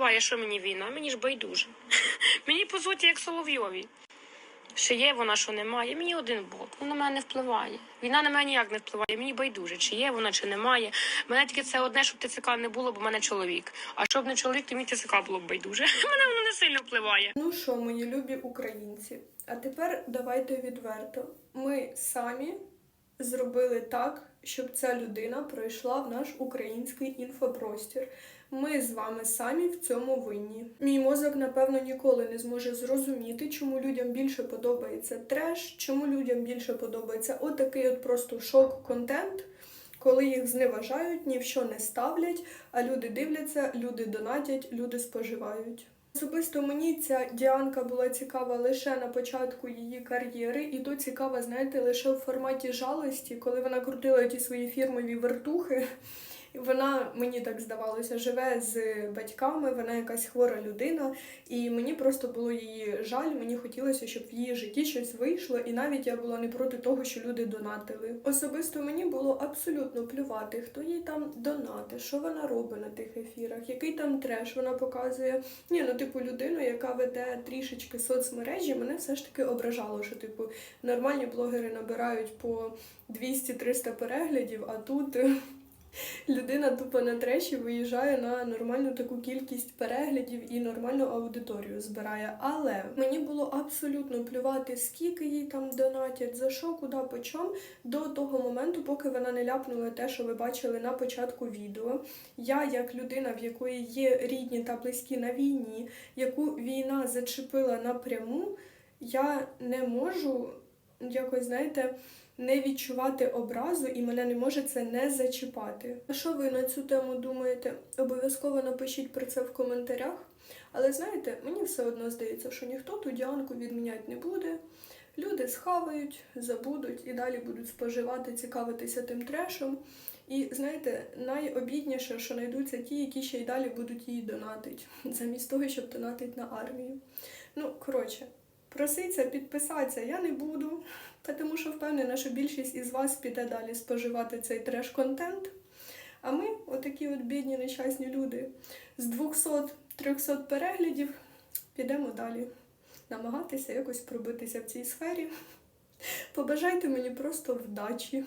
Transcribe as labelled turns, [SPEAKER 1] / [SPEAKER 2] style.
[SPEAKER 1] впливає, що мені війна, мені ж байдуже. Мені по суті як Соловйові. Що є вона, що немає. Мені один бог. Вона на мене не впливає. Війна на мене ніяк не впливає. Мені байдуже, чи є вона, чи немає. Мене тільки це одне, щоб ТЦК не було, бо в мене чоловік. А щоб не чоловік, то мені ТЦК було б байдуже. Мене воно не сильно впливає.
[SPEAKER 2] Ну що, мої любі українці, а тепер давайте відверто. Ми самі зробили так, щоб ця людина пройшла в наш український інфопростір. Ми з вами самі в цьому винні. Мій мозок, напевно, ніколи не зможе зрозуміти, чому людям більше подобається треш, чому людям більше подобається отакий от просто шок-контент, коли їх зневажають, ні в що не ставлять, а люди дивляться, люди донатять, люди споживають. Особисто мені ця Діанка була цікава лише на початку її кар'єри, і то цікава, знаєте, лише в форматі жалості, коли вона крутила ті свої фірмові вертухи. Вона, мені так здавалося, живе з батьками, вона якась хвора людина, і мені просто було її жаль, мені хотілося, щоб в її житті щось вийшло, і навіть я була не проти того, що люди донатили. Особисто мені було абсолютно плювати, хто їй там донати, що вона робить на тих ефірах, який там треш вона показує. Ні, ну типу людину, яка веде трішечки соцмережі, мене все ж таки ображало, що типу нормальні блогери набирають по 200-300 переглядів, а тут. Людина тупо на треші виїжджає на нормальну таку кількість переглядів і нормальну аудиторію збирає. Але мені було абсолютно плювати, скільки їй там донатять, за що, куди, по чому, до того моменту, поки вона не ляпнула те, що ви бачили на початку відео. Я, як людина, в якої є рідні та близькі на війні, яку війна зачепила напряму, я не можу якось, знаєте не відчувати образу і мене не може це не зачіпати. А що ви на цю тему думаєте? Обов'язково напишіть про це в коментарях. Але знаєте, мені все одно здається, що ніхто ту діанку відміняти не буде. Люди схавають, забудуть і далі будуть споживати, цікавитися тим трешем. І знаєте, найобідніше, що знайдуться ті, які ще й далі будуть її донатити, замість того, щоб донатити на армію. Ну, коротше, проситься підписатися я не буду, тому що впевнена, що більшість із вас піде далі споживати цей треш-контент. А ми, отакі от бідні нещасні люди, з 200-300 переглядів підемо далі намагатися якось пробитися в цій сфері. Побажайте мені просто вдачі.